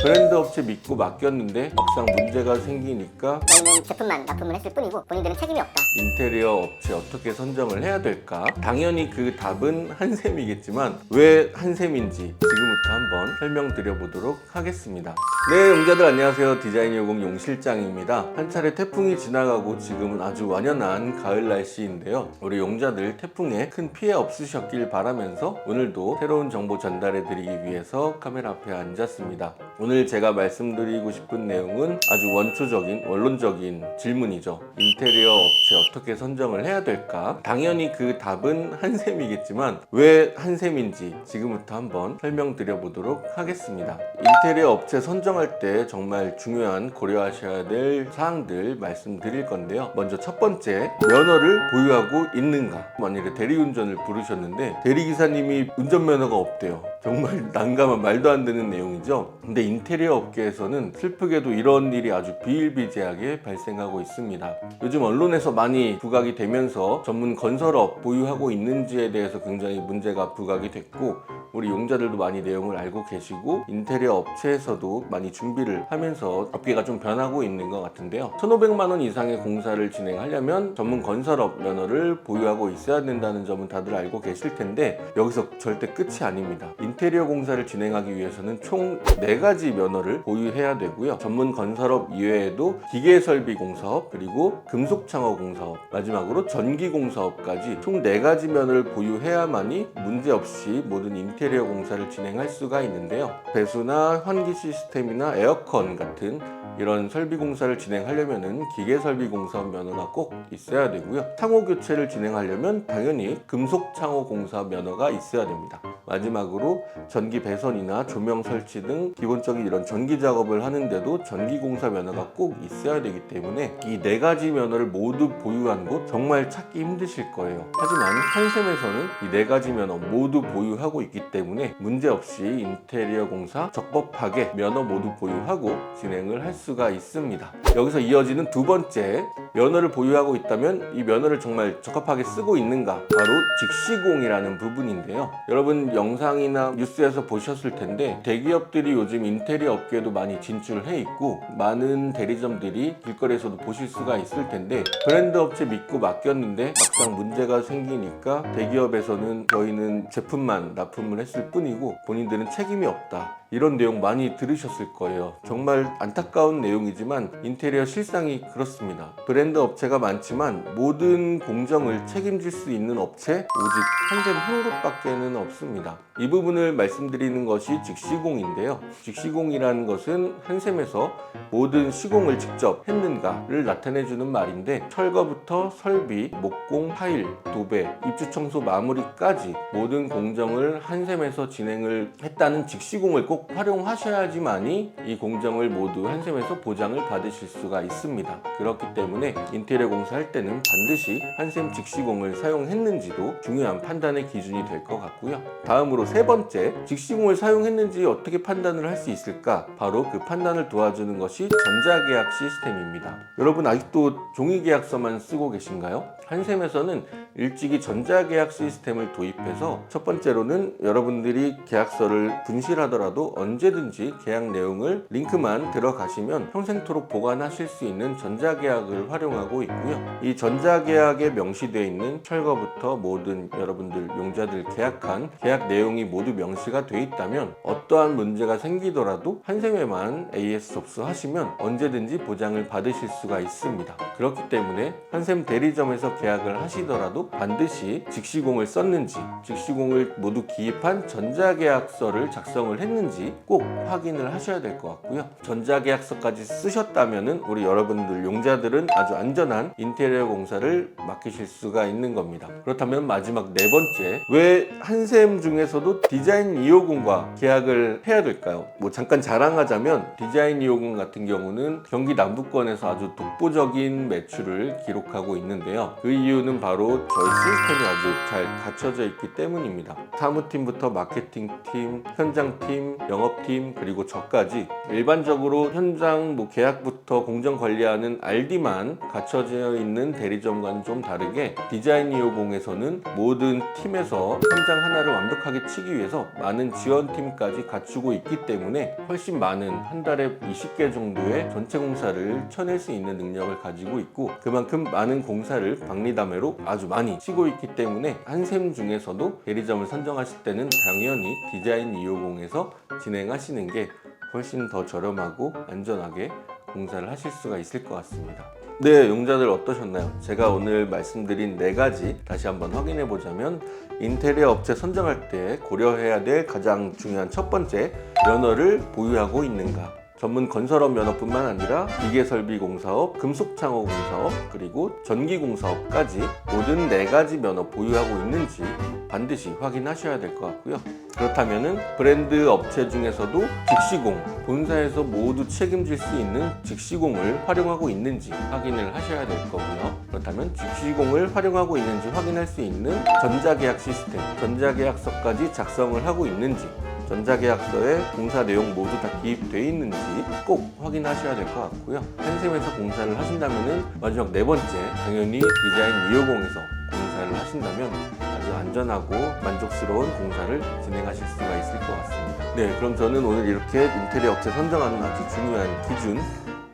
브랜드 업체 믿고 맡겼는데 막상 문제가 생기니까 저희는 제품만 납품을 했을 뿐이고 본인들은 책임이 없다. 인테리어 업체 어떻게 선정을 해야 될까? 당연히 그 답은 한샘이겠지만 왜 한샘인지 지금부터 한번 설명드려 보도록 하겠습니다. 네, 용자들 안녕하세요. 디자인 요금 용실장입니다. 한 차례 태풍이 지나가고 지금은 아주 완연한 가을 날씨인데요. 우리 용자들 태풍에 큰 피해 없으셨길 바라면서 오늘도 새로운 정보 전달해 드리기 위해서 카메라 앞에 앉았습니다. 오늘 제가 말씀드리고 싶은 내용은 아주 원초적인 원론적인 질문이죠. 인테리어 업체 어떻게 선정을 해야 될까? 당연히 그 답은 한샘이겠지만 왜 한샘인지 지금부터 한번 설명드려 보도록 하겠습니다. 인테리어 업체 선정할 때 정말 중요한 고려하셔야 될 사항들 말씀드릴 건데요. 먼저 첫 번째, 면허를 보유하고 있는가? 만일에 대리운전을 부르셨는데 대리기사님이 운전면허가 없대요. 정말 난감한 말도 안 되는 내용이죠. 근데 인테리어 업계에서는 슬프게도 이런 일이 아주 비일비재하게 발생하고 있습니다. 요즘 언론에서 많이 부각이 되면서 전문 건설업 보유하고 있는지에 대해서 굉장히 문제가 부각이 됐고 우리 용자들도 많이 내용을 알고 계시고 인테리어 업체에서도 많이 준비를 하면서 업계가 좀 변하고 있는 것 같은데요. 1,500만 원 이상의 공사를 진행하려면 전문 건설업 면허를 보유하고 있어야 된다는 점은 다들 알고 계실 텐데 여기서 절대 끝이 아닙니다. 인 테리어 공사를 진행하기 위해서는 총 4가지 면허를 보유해야 되고요. 전문 건설업 이외에도 기계 설비 공사업 그리고 금속 창호 공사업 마지막으로 전기 공사업까지 총 4가지 면허를 보유해야만이 문제없이 모든 인테리어 공사를 진행할 수가 있는데요. 배수나 환기 시스템이나 에어컨 같은 이런 설비 공사를 진행하려면은 기계 설비 공사 면허가 꼭 있어야 되고요. 창호 교체를 진행하려면 당연히 금속 창호 공사 면허가 있어야 됩니다. 마지막으로 전기 배선이나 조명 설치 등 기본적인 이런 전기 작업을 하는데도 전기 공사 면허가 꼭 있어야 되기 때문에 이 네 가지 면허를 모두 보유한 곳 정말 찾기 힘드실 거예요. 하지만 한샘에서는 이 네 가지 면허 모두 보유하고 있기 때문에 문제없이 인테리어 공사 적법하게 면허 모두 보유하고 진행을 할수 가 있습니다. 여기서 이어지는 두 번째 면허를 보유하고 있다면 이 면허를 정말 적합하게 쓰고 있는가 바로 직시공이라는 부분인데요. 여러분 영상이나 뉴스에서 보셨을 텐데 대기업들이 요즘 인테리어 업계에도 많이 진출해 있고 많은 대리점들이 길거리에서도 보실 수가 있을 텐데 브랜드 업체 믿고 맡겼는데 막상 문제가 생기니까 대기업에서는 저희는 제품만 납품을 했을 뿐이고 본인들은 책임이 없다. 이런 내용 많이 들으셨을 거예요. 정말 안타까운 내용이지만 인테리어 실상이 그렇습니다. 브랜드 업체가 많지만 모든 공정을 책임질 수 있는 업체 오직 한샘 한 곳밖에는 없습니다. 이 부분을 말씀드리는 것이 직시공인데요. 직시공이라는 것은 한샘에서 모든 시공을 직접 했는가를 나타내주는 말인데 철거부터 설비, 목공, 파일, 도배, 입주 청소 마무리까지 모든 공정을 한샘에서 진행을 했다는 직시공을 꼭 활용하셔야지만이 이 공정을 모두 한샘에서 보장을 받으실 수가 있습니다. 그렇기 때문에 인테리어 공사할 때는 반드시 한샘 직시공을 사용했는지도 중요한 판단의 기준이 될 것 같고요. 다음으로 세 번째, 직시공을 사용했는지 어떻게 판단을 할 수 있을까? 바로 그 판단을 도와주는 것이 전자계약 시스템입니다. 여러분 아직도 종이계약서만 쓰고 계신가요? 한샘에서는 일찍이 전자계약 시스템을 도입해서 첫 번째로는 여러분들이 계약서를 분실하더라도 언제든지 계약 내용을 링크만 들어가시면 평생토록 보관하실 수 있는 전자계약을 활용 하고 있고요. 이 전자계약에 명시되어 있는 철거부터 모든 여러분들 용자들 계약한 계약 내용이 모두 명시가 되어 있다면 어떠한 문제가 생기더라도 한샘에만 AS 접수하시면 언제든지 보장을 받으실 수가 있습니다. 그렇기 때문에 한샘 대리점에서 계약을 하시더라도 반드시 직시공을 썼는지 직시공을 모두 기입한 전자계약서를 작성을 했는지 꼭 확인을 하셔야 될 것 같고요. 전자계약서까지 쓰셨다면은 우리 여러분들 용자들은 아주 안전한 인테리어 공사를 맡기실 수가 있는 겁니다. 그렇다면 마지막 네 번째 왜 한샘 중에서도 디자인 250과 계약을 해야 될까요? 뭐 잠깐 자랑하자면 디자인 250 같은 경우는 경기 남부권에서 아주 독보적인 매출을 기록하고 있는데요. 그 이유는 바로 저희 시스템이 아주 잘 갖춰져 있기 때문입니다. 사무팀부터 마케팅팀, 현장팀, 영업팀 그리고 저까지 일반적으로 현장 뭐 계약부터 공정 관리하는 RD만 갖춰져 있는 대리점과는 좀 다르게 디자인 250에서는 모든 팀에서 현장 하나를 완벽하게 치기 위해서 많은 지원팀까지 갖추고 있기 때문에 훨씬 많은 한 달에 20개 정도의 전체 공사를 쳐낼 수 있는 능력을 가지고 있고 그만큼 많은 공사를 박리담회로 아주 많이 치고 있기 때문에 한샘 중에서도 대리점을 선정하실 때는 당연히 디자인 250에서 진행하시는 게 훨씬 더 저렴하고 안전하게 공사를 하실 수가 있을 것 같습니다. 네, 용자들 어떠셨나요? 제가 오늘 말씀드린 네 가지 다시 한번 확인해 보자면 인테리어 업체 선정할 때 고려해야 될 가장 중요한 첫 번째 면허를 보유하고 있는가. 전문 건설업 면허뿐만 아니라 기계설비 공사업, 금속창호 공사업, 그리고 전기 공사업까지 모든 네 가지 면허 보유하고 있는지 반드시 확인하셔야 될 것 같고요. 그렇다면은 브랜드 업체 중에서도 직시공, 본사에서 모두 책임질 수 있는 직시공을 활용하고 있는지 확인을 하셔야 될 거고요. 그렇다면 직시공을 활용하고 있는지 확인할 수 있는 전자계약 시스템, 전자계약서까지 작성을 하고 있는지 전자계약서에 공사 내용 모두 다 기입되어 있는지 꼭 확인하셔야 될 것 같고요. 한샘에서 공사를 하신다면은 마지막 네 번째 당연히 디자인 250에서 공사를 하신다면 아주 안전하고 만족스러운 공사를 진행하실 수가 있을 것 같습니다. 네, 그럼 저는 오늘 이렇게 인테리어 업체 선정하는 아주 중요한 기준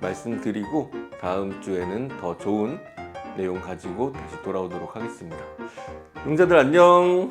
말씀드리고 다음 주에는 더 좋은 내용 가지고 다시 돌아오도록 하겠습니다. 용자들 안녕.